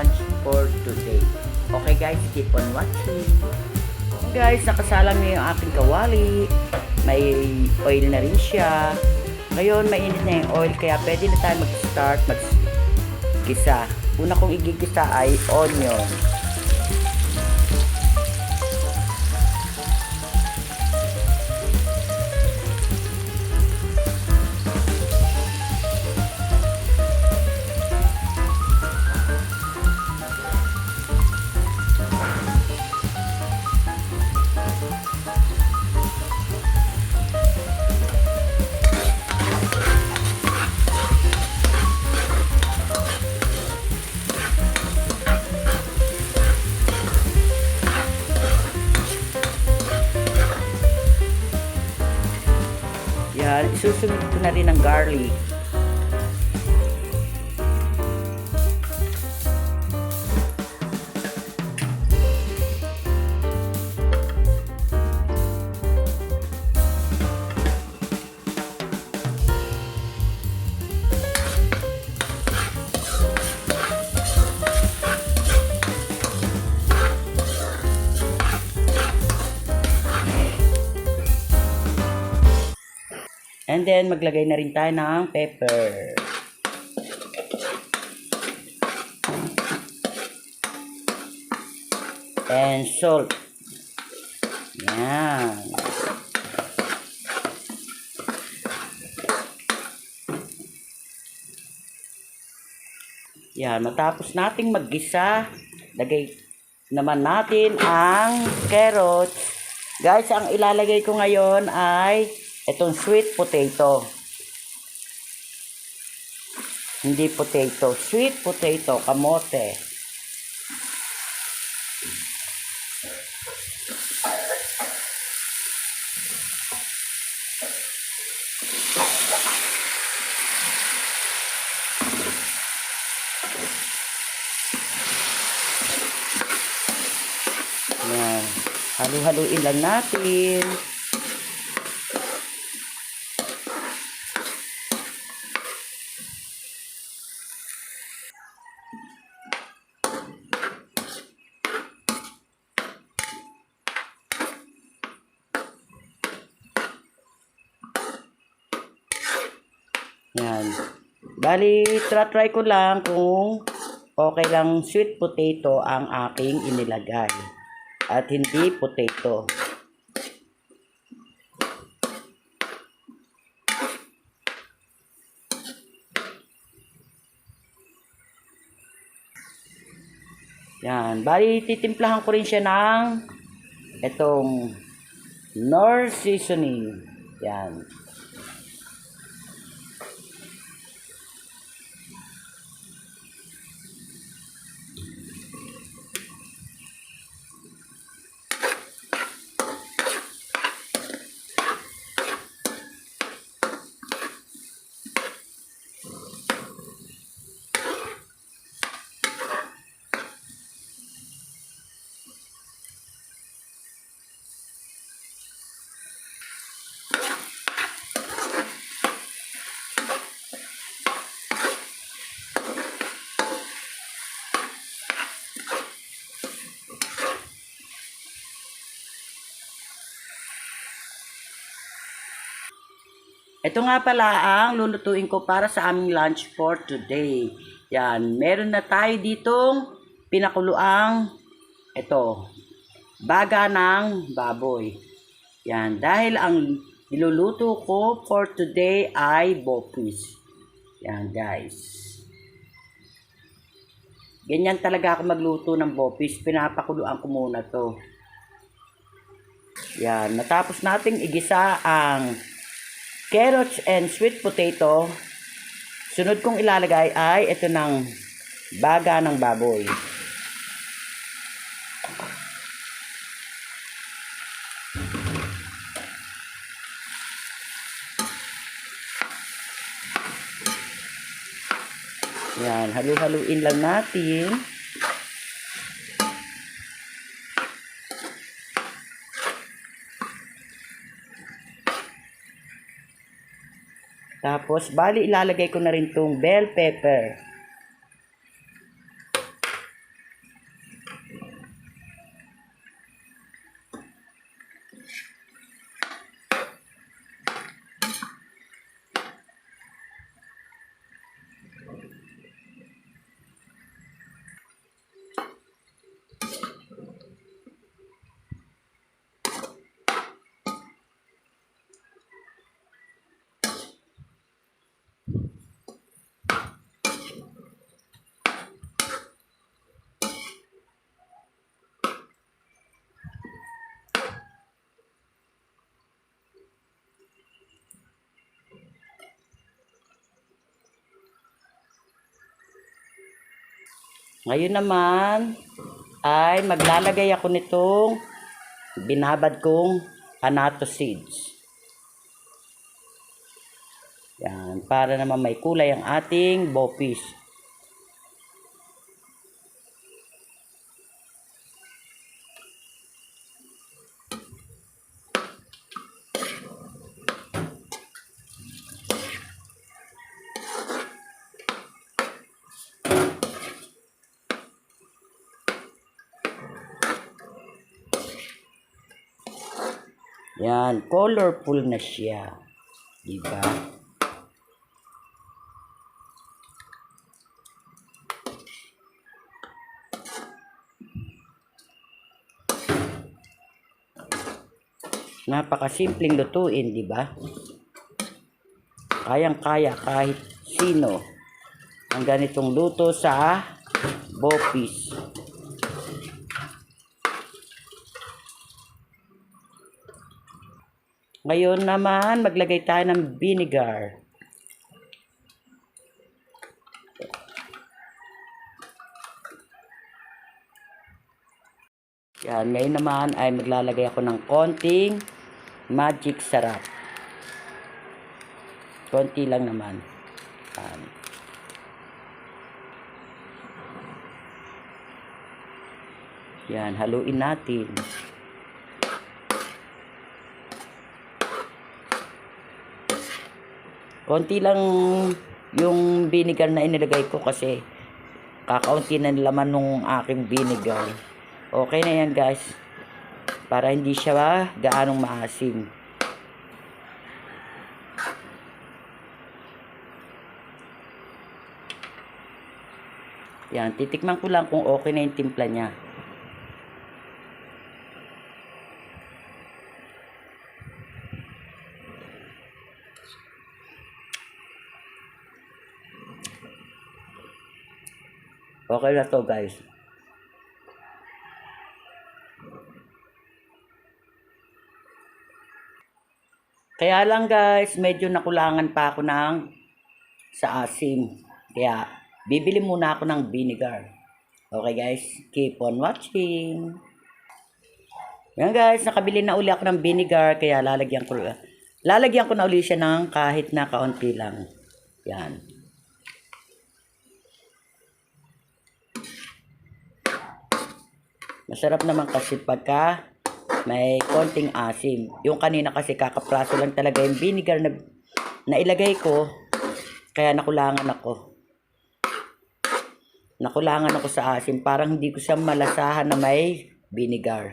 lunch for today. Okay guys, keep on watching. Guys, nakasalang na yung aking kawali. May oil na rin siya. Ngayon, mainit na yung oil kaya pwede na tayo mag-start mag-gisa. Una kong igigisa ay onion. Isusunod ko na rin ng garlic. And then, maglagay na rin tayo ng pepper. And salt. Yan. Yan, matapos nating maggisa, lagay naman natin ang carrots. Guys, ang ilalagay ko ngayon ay itong sweet potato. Hindi potato, sweet potato, kamote. Yan. Halu-haluin lang natin. Yan. Bali, try ko lang kung okay lang sweet potato ang aking inilagay. At hindi potato. Yan. Bali, titimplahan ko rin siya ng itong Nor seasoning. Yan. Ito nga pala ang lulutuin ko para sa aming lunch for today. Yan, meron na tayo ditong pinakuluang ito, baga ng baboy. Yan, dahil ang niluluto ko for today ay bopis. Yan guys. Ganyan talaga ako magluto ng bopis. Pinapakuluan ko muna to. Yan, matapos nating igisa ang carrots and sweet potato, Sunod kong ilalagay ay ito ng baga ng baboy. Yan, halu-haluin lang natin. Tapos, bali ilalagay ko na rin tong bell pepper. Ngayon naman ay maglalagay ako nitong binabad kong anato seeds. Yan, para naman may kulay ang ating bopis. Yan, colorful na siya. Diba? Napakasimpleng lutuin, di ba? Kayang-kaya kahit sino ang ganitong luto sa bopis. Ngayon naman, maglagay tayo ng vinegar. Yan, ngayon naman ay maglalagay ako ng konting magic sarap. Konti lang naman. Yan. Yan, haluin natin. Konti lang yung vinegar na inilagay ko kasi kakaunti na laman nung aking vinegar. Okay na yan guys. Para hindi siya gaanong maasim. Yan, titikman ko lang kung okay na yung timpla niya. Okay na to guys. Kaya lang guys, medyo nakulangan pa ako ng sa asim. Kaya bibili muna ako ng vinegar. Okay guys, keep on watching. Yan guys, nakabili na uli ako ng vinegar kaya lalagyan ko lalagyan ko na uli siya ng kahit na kaunti lang. Yan. Masarap naman kasi pagka may konting asim. Yung kanina kasi kakapraso lang talaga yung vinegar na nailagay ko. Kaya nakulangan ako. Nakulangan ako sa asim. Parang hindi ko siya malasahan na may vinegar.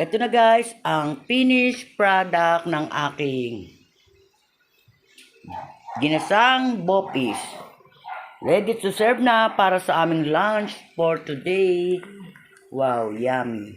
Ito na guys, ang finished product ng aking ginasang bopis. Ready to serve na para sa aming lunch for today. Wow, yummy.